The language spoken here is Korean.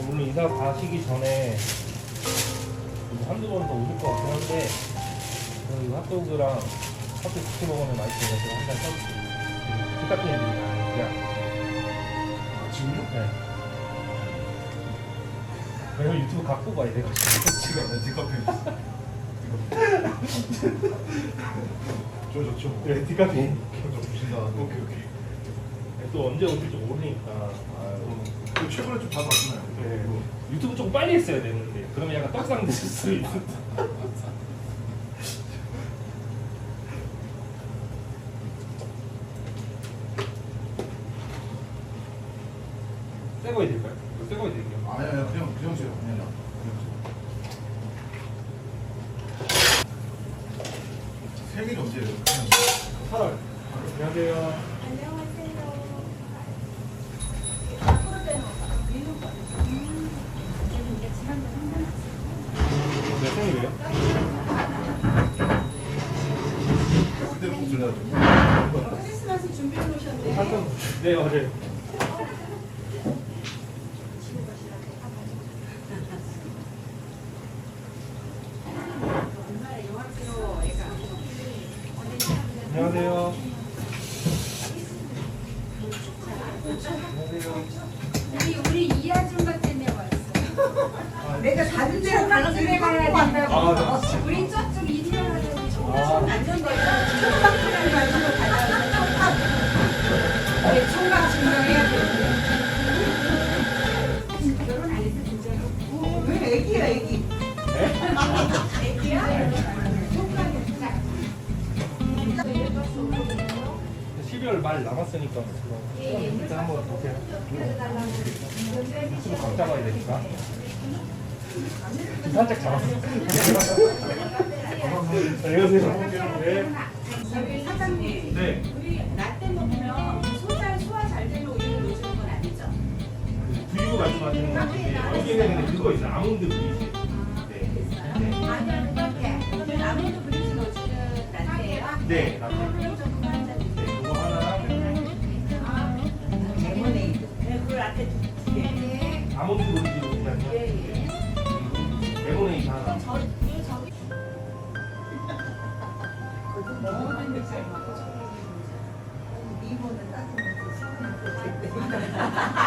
이사 가시기 전에 뭐 한두 번 더 오실 것 같긴 한데 그 이거 핫도그랑 커피 같이 먹으면 맛있어요. 제가 한잔 애들이 그냥 아, 지금요? 네. 왜냐면 유튜브 갖고 가야 돼가지고. 지금 네, 디카페인 저 좋죠 네, 디카페인. 저 보신다 오케이 오케이. 또 언제 오실지 모르니까. 어, 그 최근에 좀 받아왔잖아요 네. 유튜브 좀 빨리 했어야 되는데 그러면 약간 떡상 됐을 수 있는 새거 해드릴까요? 새거 해드릴게요 아니 아니 그냥 그냥 제가 그냥 그냥 생일이 언제예요? 그냥 8월 안녕하세요 안녕하세요. 앞으로 되는 미국 거. 지금 이게 지난번 상담. 몇 생일이에요? 그때 꼭 들려야죠 크리스마스 준비해 놓으셨네. 네 어제. 안녕하세요 우리 우리 이 아줌마 때문에 왔어. 내가 다른 데로 가는 집에 가야 된다고. 아, 우리 저쪽 12월 말 남았으니까. 일단 한번 보세요 각 잡아야 되니까 살짝 잡았어요 안녕하세요 네. 저기 사장님. 네. 우리 라떼 먹으면 소잘 소화 잘 되는 우유를 넣어주는 건 아니죠? 브이브 말씀하시는 건데 여기에는 근데 그거 있어요 아몬드 브이즈 네. 아니요, 그렇게. 그러면 아몬드 브리즈 넣어주는 라떼예요? 네, 라떼. 그럼 좀 Ha ha ha!